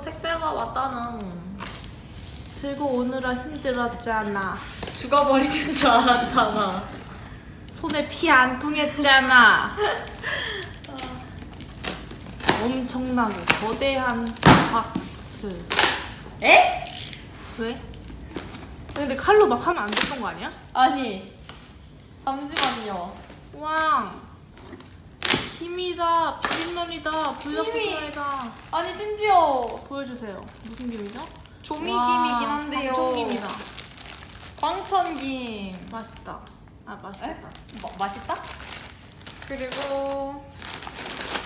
택배가 왔다는 들고 오느라 힘들었잖아. 죽어버리는 줄 알았잖아. 손에 피 안 통했잖아. 엄청나고 거대한 박스. 에? 왜? 근데 칼로 막 하면 안 됐던 거 아니야? 아니 잠시만요. 왕. 김이다. 비빔면이다. 불닭볶음면이다. 아니 심지어 보여주세요. 무슨 김이죠? 조미김이긴 한데요. 청김이다. 광천김. 맛있다. 아 맛있겠다. 마, 맛있다? 그리고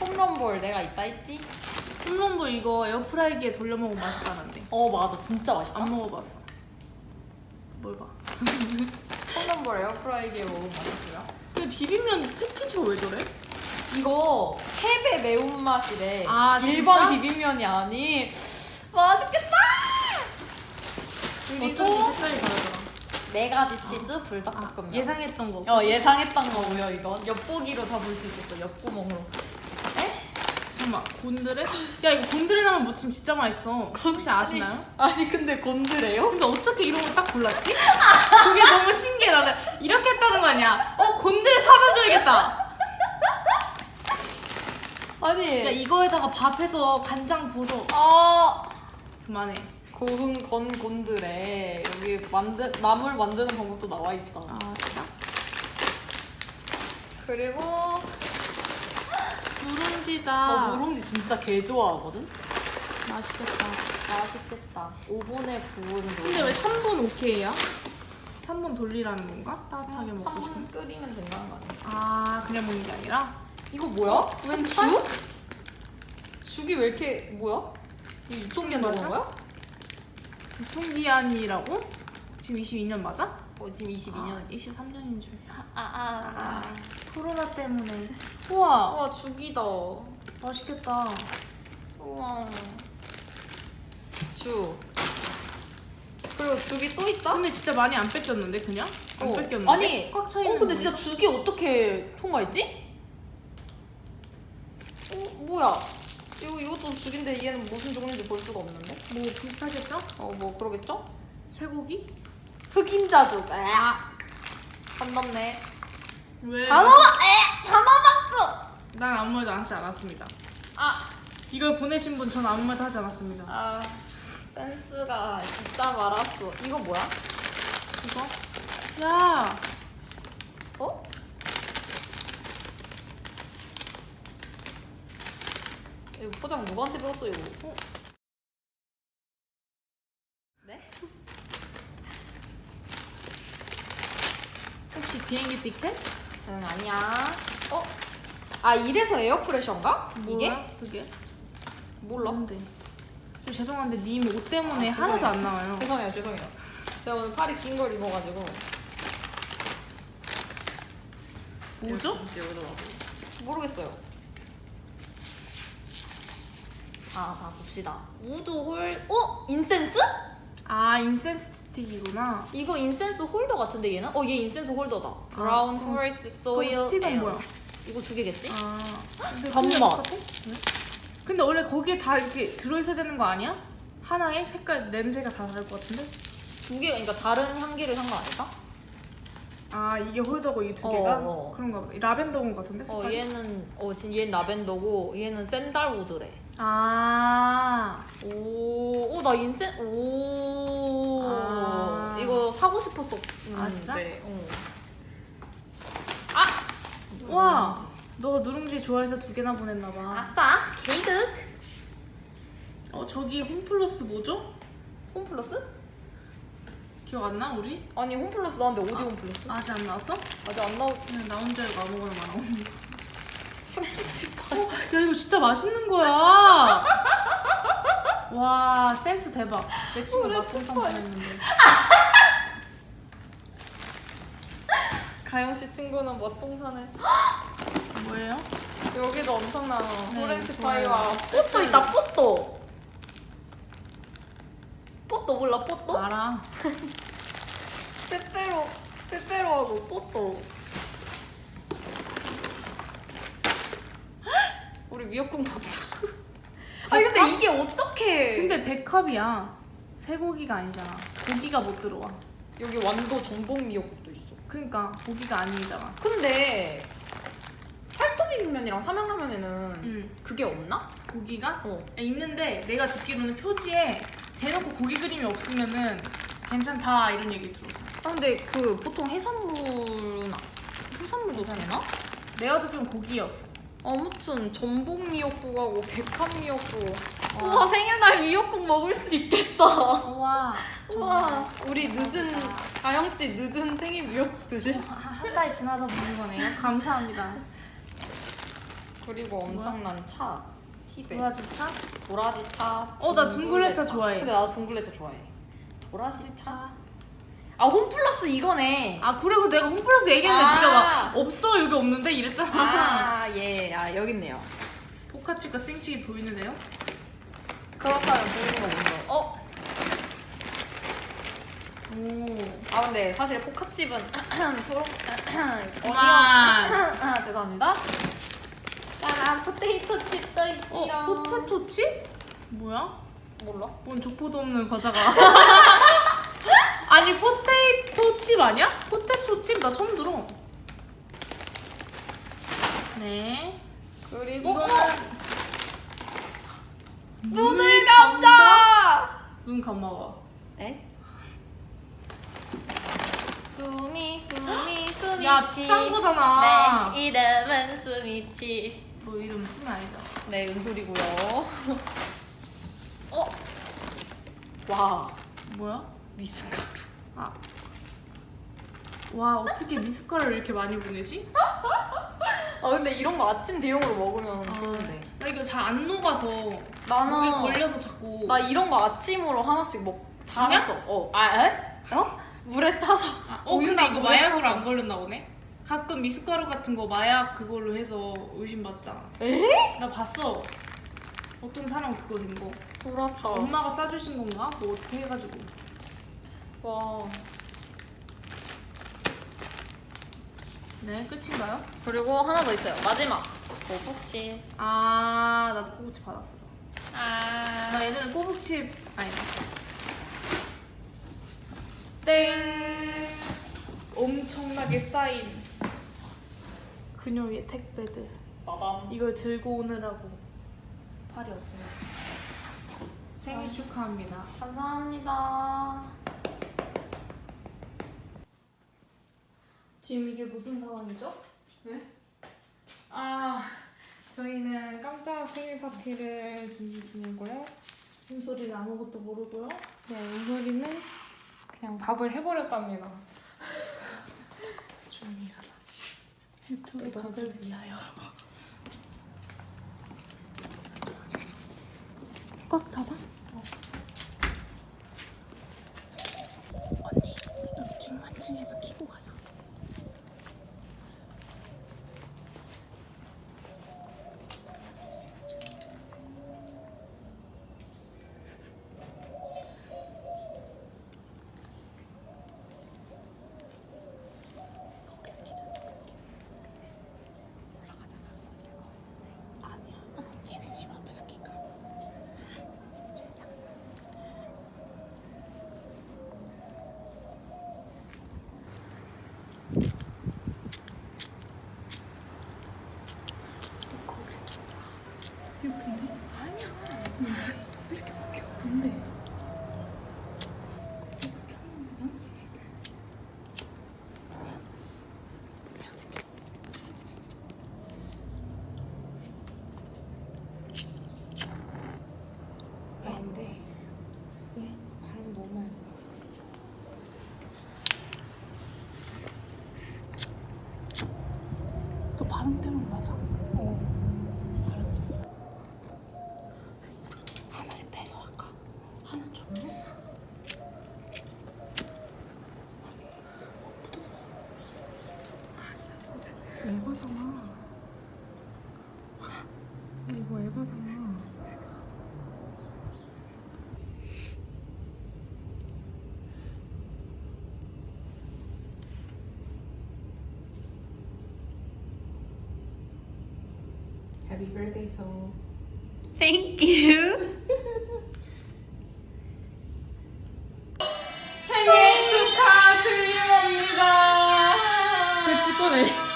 홈런볼 내가 있다 했지? 홈런볼 이거 에어프라이기에 돌려 먹으면 맛있다는데. 어 맞아 진짜 맛있다. 안 먹어봤어. 뭘 봐? 홈런볼 에어프라이기에 먹으면 맛있고요. 근데 비빔면 패키지가 왜 저래? 이거 3배 매운맛이래. 아, 일반 진짜? 비빔면이 아니. 맛있겠다! 그리고 어쩐지 색깔이 다르더라. 네 가지 치즈 아, 불닭볶음면. 예상했던 거. 어 예상했던 거고요 이건 엿보기로 다 볼 수 있었어 옆구멍으로 잠깐만 곤드레? 야 이거 곤드레 나물 무침 진짜 맛있어. 혹시 아시나요? 아니 근데 곤드레요? 근데 어떻게 이런 걸 딱 골랐지? 그게 너무 신기해 나는 이렇게 했다는 거 아니야? 어 곤드레 사다 줘야겠다. 아니 야 이거에다가 밥해서 간장 부어서 아 그만해. 고흥 건 곤드레 여기 만드 나물 만드는 방법도 나와 있다 아 진짜? 그리고 누룽지다. 나 누룽지 진짜 개 좋아하거든 맛있겠다. 맛있겠다 오븐에 구운 근데 왜 3분 오케이야? 3분 돌리라는 건가? 따뜻하게 먹고 싶으면? 3분 끓이면 된다는 거 아니야? 아 그냥 먹는 게 아니라? 이거 뭐야? 웬 죽? 죽이 왜 이렇게 뭐야? 이 유통기한 맞아? 넘은 거야? 유통기한이라고? 지금 22년 맞아? 어 지금 22년 23년인 줄. 아아 아, 코로나 때문에. 우와, 우와 죽이다 맛있겠다. 우와 죽 그리고 죽이 또 있다? 근데 진짜 많이 안 뺏겼는데 그냥? 안 어. 뺏겼는데? 아니 꽉차어 있는 근데 진짜 죽이 어떻게 통과했지? 어 뭐야 이거 이것도 죽인데 얘는 무슨 종인지 볼 수가 없는데 뭐 비슷하겠죠? 어 뭐 그러겠죠? 쇠고기? 흑임자죽 아. 선 넘네 왜? 단호박 에 단호박죽 난 아무 말도 하지 않았습니다. 아 이걸 보내신 분 전 아무 말도 하지 않았습니다. 아 센스가 있다 말았어. 이거 뭐야? 이거? 야, 이거 포장 누구한테 배웠어 이거? 어? 네? 혹시 비행기 티켓? 응 아니야. 어? 아 이래서 에어프레셔인가? 이게? 뭐야, 그게? 몰라. 뭔데? 저 죄송한데 님옷 때문에 아, 하나도 죄송해요. 안 나와요. 죄송해요 죄송해요. 제가 오늘 팔이 긴 걸 입어가지고. 뭐죠? 모르겠어요. 아, 자 봅시다. 우드 홀, 어? 인센스? 아 인센스 스틱이구나. 이거 인센스 홀더 같은데 얘는? 어, 얘 인센스 홀더다. 브라운 그럼 포레스트 그럼 소일 스틱은 에어. 뭐야? 이거 두 개겠지? 아, 근데 잠만. 근데 똑같아? 왜? 근데 원래 거기에 다 이렇게 들어있어야 되는 거 아니야? 하나에 색깔 냄새가 다 다를 것 같은데? 두 개가 그러니까 다른 향기를 산 거 아닐까? 아 이게 홀더고 이 두 어, 개가 어. 그런가 봐. 라벤더 온 같은데? 어, 색깔이? 얘는 어, 지금 얘는 라벤더고 얘는 샌달우드래. 아 오, 오, 나 인센, 오, 아. 이거 사고 싶었어. 아, 진짜? 어. 와, 너 누룽지 좋아해서 두 개나 보냈나 봐. 아싸, 게이득. 어 저기 홈플러스 뭐죠? 홈플러스? 기억 안 나 우리? 아니 홈플러스 나왔는데 어디 홈플러스? 아직 안 나왔어? 아직 안 나오. 그냥 나온 줄 알고 아무거나 말하고. 프렌치 파이. 어, 야 이거 진짜 맛있는 거야. 와 센스 대박. 내 친구 그래, 맛본 정말. 했는데. 가영 씨 친구는 맛동산에 뭐예요? 여기도 엄청난 네, 프렌치 좋아요. 파이와 뽀또 있다 뽀또. 뽀또 몰라 뽀또? 알아. 빼빼로 빼빼로하고 뽀또. 우리 미역국 먹자. 아니 근데 이게 어떻게? 근데 백합이야. 쇠고기가 아니잖아. 고기가 못 들어와. 여기 완도 전복 미역국도 있어. 그러니까 고기가 아니잖아. 근데 팔도비빔면이랑 삼양라면에는 응. 그게 없나? 고기가 어. 있는데 내가 듣기로는 표지에 대놓고 고기 그림이 없으면은 괜찮다 이런 얘기 들었어. 아 근데 그 보통 해산물은 해산물도 되나? 내가 듣기로는 고기였어. 아무튼 전복 미역국하고 백합 미역국. 와. 우와 생일날 미역국 먹을 수 있겠다. 우와. 우와 우리 늦은 가영 씨 늦은 생일 미역국 드실? 한 달 지나서 먹는 거네요. 감사합니다. 그리고 엄청난 차. 티베. 도라지 차? 도라지 차. 어, 나 둥글레차 좋아해. 근데 나도 둥글레차 좋아해. 도라지 차. 아 홈플러스 이거네. 아 그리고 내가 홈플러스 얘기했는데 아. 네가 막 없어 여기 없는데 이랬잖아. 아 예. 아 여기 있네요. 포카치가 생치기 보이는데요? 그렇다면 보이는 거 먼저. 어? 오. 아 근데 사실 포카칩은 초록 그만. 어디요? 아, 죄송합니다. 짠 포테이토 칩도 있지롱. 어 포테토 칩? 뭐야? 몰라? 뭔 족보도 없는 과자가. 아니 포테이토 칩 아니야? 포테토 칩 나 처음 들어. 네. 그리고 이거는 어? 눈을 감자. 눈 감아봐. 에? 수미 수미 수미치. 야 비싼 거잖아. 네 이름은 수미치. 너 이름 쓰면 아니잖아. 네 은솔이고요. 어? 와 뭐야? 미숫가루. 아. 와 어떻게 미숫가루를 이렇게 많이 보내지? 아 근데 이런 거 아침 대용으로 먹으면 좋은데. 나 이거 잘 안 녹아서 나는 목에 걸려서 자꾸 나 이런 거 아침으로 하나씩 먹? 달았어. 어. 아 에? 어? 물에 타서. 아, 어 근데 우유나 이거 물에 마약으로 타서. 안 걸렸나 보네? 가끔 미숫가루 같은 거 마약 그걸로 해서 의심받잖아 에? 나 봤어 어떤 사람 그거 된 거 돌았다. 엄마가 싸주신 건가? 뭐 어떻게 해가지고 와. 네 끝인가요? 그리고 하나 더 있어요. 마지막. 거북치. 아 나도 꼬북칩 받았어 아. 나 예전에 꼬북칩 아니 땡. 엄청나게 쌓인 그녀의 택배들 빠밤. 이걸 들고 오느라고 팔이 없어요 생일 축하합니다 감사합니다. 지금 이게 무슨 상황이죠? 아, 저희는 깜짝 생일 파티를 준비 중이고요. 소리를 아무것도 모르고요 네, 은솔이는 그냥 밥을 해버렸답니다. 조용히 하자 유튜브 덕을 위하여 꽉 닫아? 언니 여기 중간층에서 키고 가자 거기서 기자 올라가다가 거질 것 같은데 아니야 아 그럼 얘 Happy birthday, Soul. Thank you. 생일 축하드립니다. 그치 꺼내.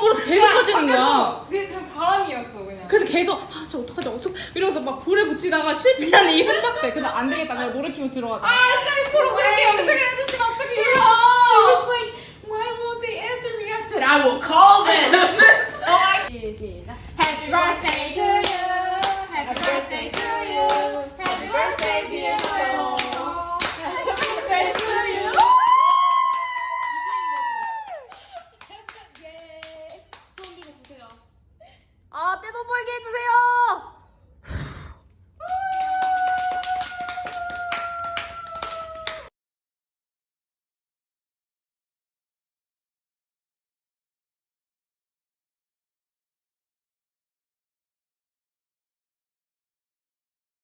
불어서 계속 꺼지는 거야. 그게 그냥 바람이었어, 그냥. 그래서 계속 아 저 어떡하지 어떡 이러면서 막 불에 붙이다가 실패하는 이 흔적대. 근데 안 되겠다. 그냥 노래 키고 들어가자. 셀프로 그렇게 won't they answer me? I said, I will call them. I Happy birthday to you. Happy birthday to you. Happy birthday dear 아, 때도 벌게 해주세요!